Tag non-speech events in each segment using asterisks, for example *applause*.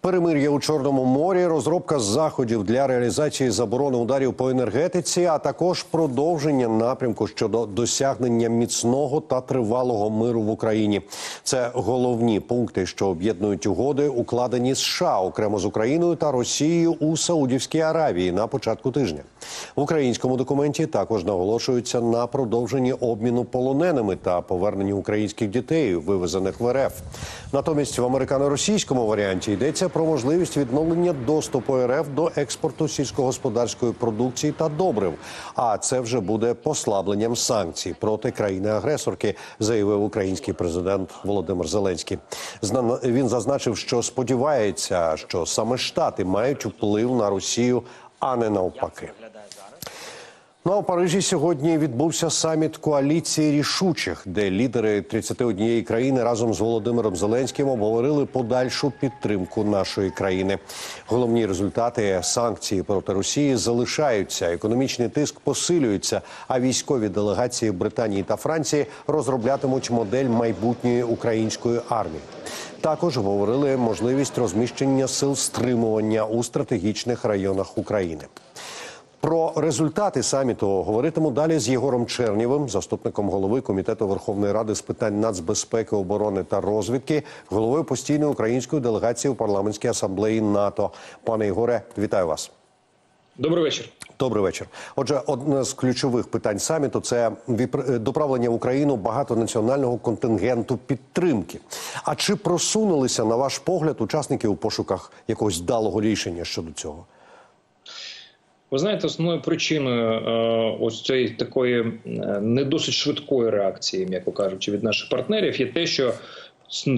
Перемир'я у Чорному морі, розробка заходів для реалізації заборони ударів по енергетиці, а також продовження напрямку щодо досягнення міцного та тривалого миру в Україні. Це головні пункти, що об'єднують угоди, укладені США окремо з Україною та Росією у Саудівській Аравії на початку тижня. В українському документі також наголошується на продовженні обміну полоненими та поверненні українських дітей, вивезених в РФ. Натомість в американо-російському варіанті йдеться про можливість відновлення доступу РФ до експорту сільськогосподарської продукції та добрив. А це вже буде послабленням санкцій проти країни-агресорки, заявив український президент Володимир Зеленський. Він зазначив, що сподівається, що саме штати мають вплив на Росію, а не навпаки. Ну а у Парижі сьогодні відбувся саміт коаліції рішучих, де лідери 31 країни разом з Володимиром Зеленським обговорили подальшу підтримку нашої країни. Головні результати санкцій проти Росії залишаються. Економічний тиск посилюється. А військові делегації Британії та Франції розроблятимуть модель майбутньої української армії. Також говорили можливість розміщення сил стримування у стратегічних районах України. Про результати саміту говоритиму далі з Єгором Чернєвим, заступником голови комітету Верховної Ради з питань нацбезпеки, оборони та розвідки, головою постійної української делегації у парламентській асамблеї НАТО. Пане Єгоре, вітаю вас. Добрий вечір. Добрий вечір. Отже, одне з ключових питань саміту це е, доправлення в Україну багатонаціонального контингенту підтримки. А чи просунулися, на ваш погляд, учасники у пошуках якогось вдалого рішення щодо цього? Ви знаєте, основною причиною е, ось цієї такої е, не досить швидкої реакції, м'яко кажучи, від наших партнерів, є те, що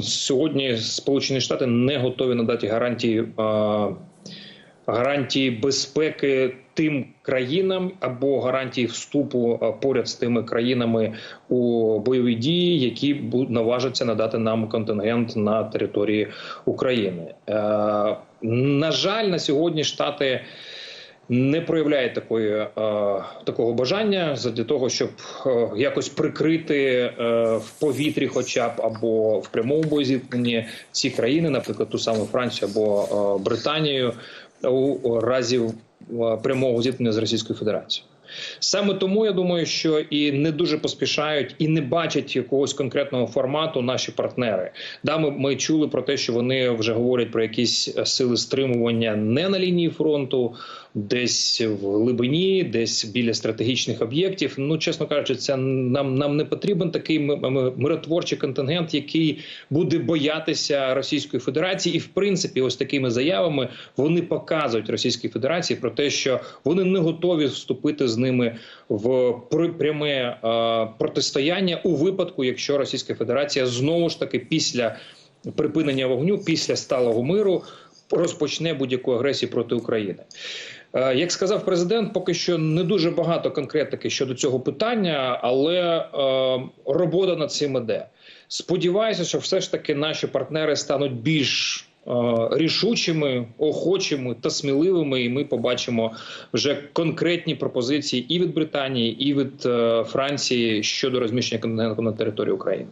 сьогодні Сполучені Штати не готові надати гарантії. Е, Гарантії безпеки тим країнам або гарантії вступу поряд з тими країнами у бойові дії, які наважаться надати нам контингент на території України. На жаль, на сьогодні штати не проявляє такої е, такого бажання для того, щоб е, якось прикрити е, в повітрі, хоча б або в прямому боєзіткненні ці країни, наприклад, ту саму Францію або Британію, у разі прямого зіткнення з Російською Федерацією. Саме тому я думаю, що і не дуже поспішають, і не бачать якогось конкретного формату наші партнери. Да, ми, ми чули про те, що вони вже говорять про якісь сили стримування не на лінії фронту, десь в глибині, десь біля стратегічних об'єктів. Ну, чесно кажучи, це нам нам не потрібен такий ми- ми- миротворчий контингент, який буде боятися Російської Федерації, і в принципі, ось такими заявами вони показують Російській Федерації про те, що вони не готові вступити з ними в пряме е, протистояння у випадку, якщо Російська Федерація знову ж таки після припинення вогню, після сталого миру розпочне будь-яку агресію проти України. Е, Як сказав президент, поки що не дуже багато конкретики щодо цього питання, але е, робота над цим іде. Сподіваюся, що все ж таки наші партнери стануть більш е, рішучими, охочими та сміливими, і ми побачимо вже конкретні пропозиції і від Британії, і від Франції щодо розміщення континенту на території України.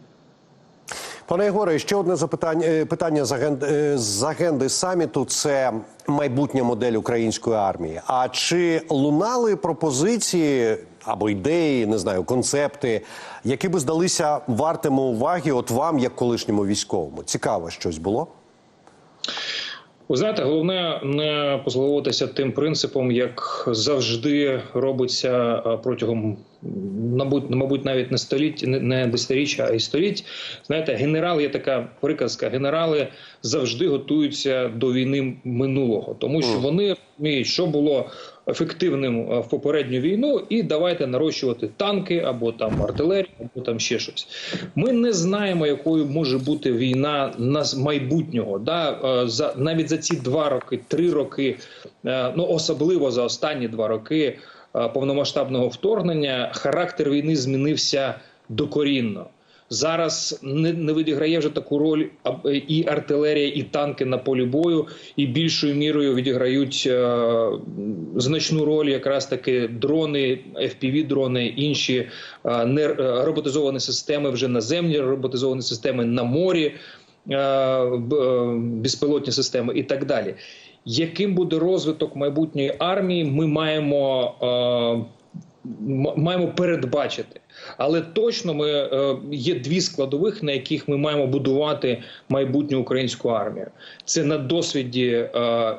Пане Єгоре, ще одне запитання е, питання з агенди, е, з агенди саміту. Це майбутня модель української армії. А чи лунали пропозиції або ідеї, не знаю, концепти, які би здалися вартими уваги, от вам, як колишньому військовому? Цікаве щось було? Ви знаєте, головне не послуговуватися тим принципом, як завжди робиться протягом, мабуть, мабуть, навіть не століть, не- десятиріччя, а й століть. Знаєте, генерал є така приказка: генерали завжди готуються до війни минулого, тому що вони розуміють, що було ефективним е, в попередню війну, і давайте нарощувати танки або там артилерію, або там ще щось. Ми не знаємо, якою може бути війна на майбутнього. Да? Е, За навіть за ці два роки, три роки, е, ну особливо за останні два роки повномасштабного вторгнення, характер війни змінився докорінно. Зараз не, не відіграє вже таку роль і артилерія, і танки на полі бою, і більшою мірою відіграють е, значну роль якраз таки дрони, fpv дрони інші е, не е, роботизовані системи, вже наземні роботизовані системи на морі. б- е, безпілотні системи і так далі. Яким буде розвиток майбутньої армії, ми маємо, е, маємо передбачити. Але точно ми е, є дві складових, на яких ми маємо будувати майбутню українську армію. Це на досвіді е,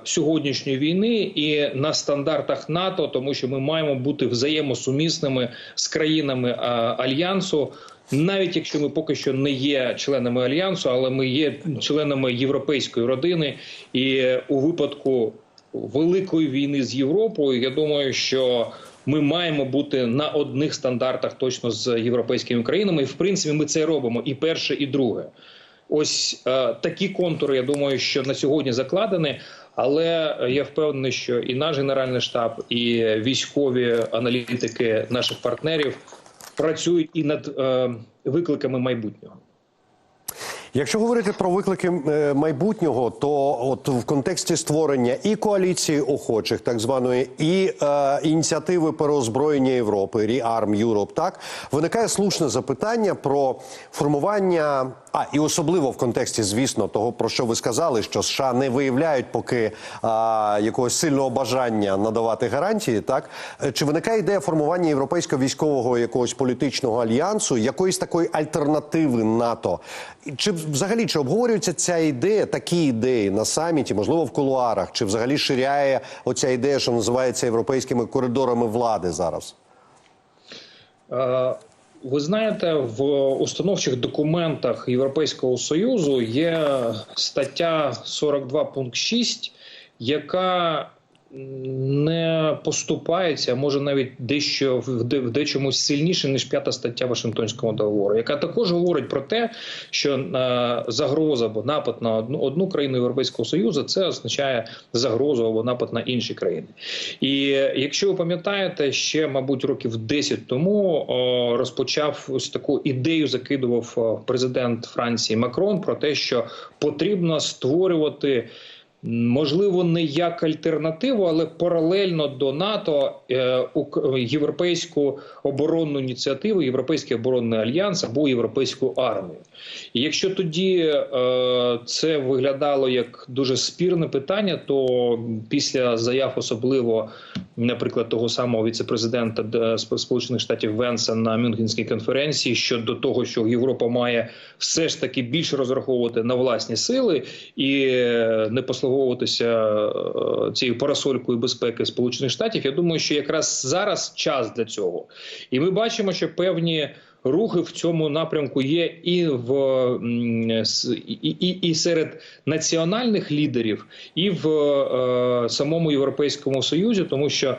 сьогоднішньої війни і на стандартах НАТО, тому що ми маємо бути взаємосумісними з країнами альянсу. Навіть якщо ми поки що не є членами альянсу, але ми є членами європейської родини, і у випадку великої війни з Європою, я думаю, що ми маємо бути на одних стандартах точно з європейськими країнами. І в принципі, ми це робимо і перше, і друге. Ось е, такі контури, я думаю, що на сьогодні закладені. Але я впевнений, що і наш генеральний штаб, і військові аналітики наших партнерів працюють і над е, викликами майбутнього. Якщо говорити про виклики е, майбутнього, то от в контексті створення і коаліції охочих, так званої, і е, ініціативи переозброєння Європи, Rearm Europe, так виникає слушне запитання про формування. А і особливо в контексті, звісно, того про що ви сказали, що США не виявляють поки а, якогось сильного бажання надавати гарантії. Так Е, чи виникає ідея формування європейського військового якогось політичного альянсу, якоїсь такої альтернативи НАТО? Чи взагалі чи обговорюється ця ідея, такі ідеї на саміті, можливо, в кулуарах, чи взагалі ширяє оця ідея, що називається європейськими коридорами влади зараз? Е, Ви знаєте, в установчих документах Європейського союзу є стаття 42 пункт 6, яка не поступається, може навіть дещо в де- в дечомусь сильніше ніж п'ята стаття Вашингтонського договору, яка також говорить про те, що е, загроза або напад на одну одну країну Європейського союзу це означає загрозу або напад на інші країни. І якщо ви пам'ятаєте, ще мабуть років 10 тому о, розпочав ось таку ідею, закидував президент Франції Макрон про те, що потрібно створювати. Можливо, не як альтернативу, але паралельно до НАТО е, європейську оборонну ініціативу, європейський оборонний альянс або європейську армію. І якщо тоді е, це виглядало як дуже спірне питання, то після заяв, особливо, наприклад, того самого віцепрезидента Сполучених Штатів Венса на Мюнхенській конференції щодо того, що Європа має все ж таки більше розраховувати на власні сили і е, не послуговуватися е, цією парасолькою безпеки Сполучених Штатів, я думаю, що якраз зараз час для цього, і ми бачимо, що певні. Рухи в цьому напрямку є і в і, і, і серед національних лідерів, і в е, самому європейському союзі, тому що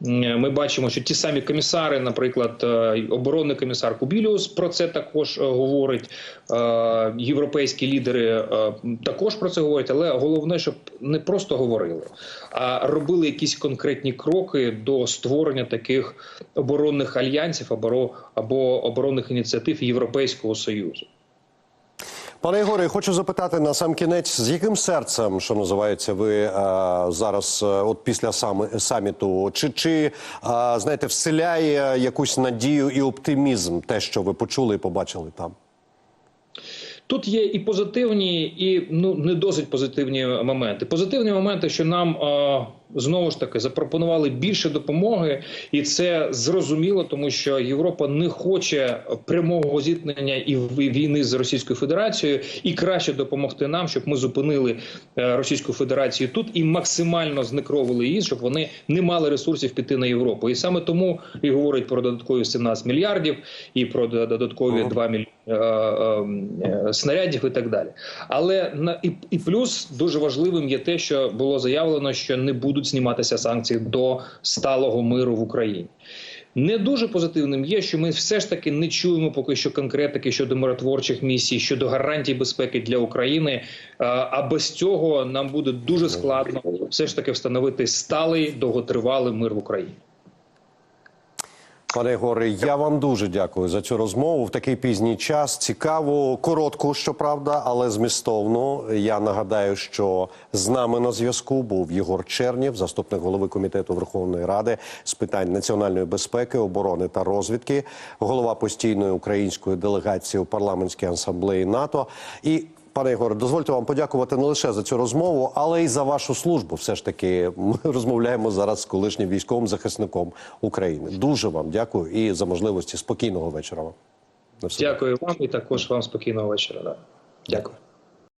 ми бачимо, що ті самі комісари, наприклад, е, оборонний комісар Кубіліус про це також е, говорить. е, Європейські лідери е, також про це говорять, але головне, щоб не просто говорили, а робили якісь конкретні кроки до створення таких оборонних альянсів або оборонних ініціатив Європейського союзу. Пане Ігоре, хочу запитати на сам кінець, з яким серцем, що називається, ви е, зараз, е, от після сам, саміту, чи, чи е, знаєте, вселяє якусь надію і оптимізм, те, що ви почули і побачили там? Тут є і позитивні, і ну не досить позитивні моменти. Позитивні моменти, що нам е, знову ж таки запропонували більше допомоги, і це зрозуміло, тому що Європа не хоче прямого зіткнення і війни з Російською Федерацією, і краще допомогти нам, щоб ми зупинили е, Російську Федерацію тут і максимально зникровили її, щоб вони не мали ресурсів піти на Європу. І саме тому і говорять про додаткові 17 мільярдів і про додаткові 2 мільйони е, е, снарядів і так далі. Але на і, і плюс дуже важливим є те, що було заявлено, що не будуть зніматися санкції до сталого миру в Україні. Не дуже позитивним є, що ми все ж таки не чуємо поки що конкретики щодо миротворчих місій, щодо гарантій безпеки для України. Е, А без цього нам буде дуже складно все ж таки встановити сталий довготривалий мир в Україні. Пане Ігоре, я вам дуже дякую за цю розмову в такий пізній час. Цікаву, коротку, щоправда, але змістовну. Я нагадаю, що з нами на зв'язку був Єгор Чернів, заступник голови комітету Верховної Ради з питань національної безпеки, оборони та розвідки, голова постійної української делегації у парламентській асамблеї НАТО. І Пане Ігоре, дозвольте вам подякувати не лише за цю розмову, але й за вашу службу. Все ж таки, ми *laughs* розмовляємо зараз з колишнім військовим захисником України. Дуже вам дякую і за можливості спокійного вечора. вам. Дякую вам і також вам спокійного вечора. Да. Дякую.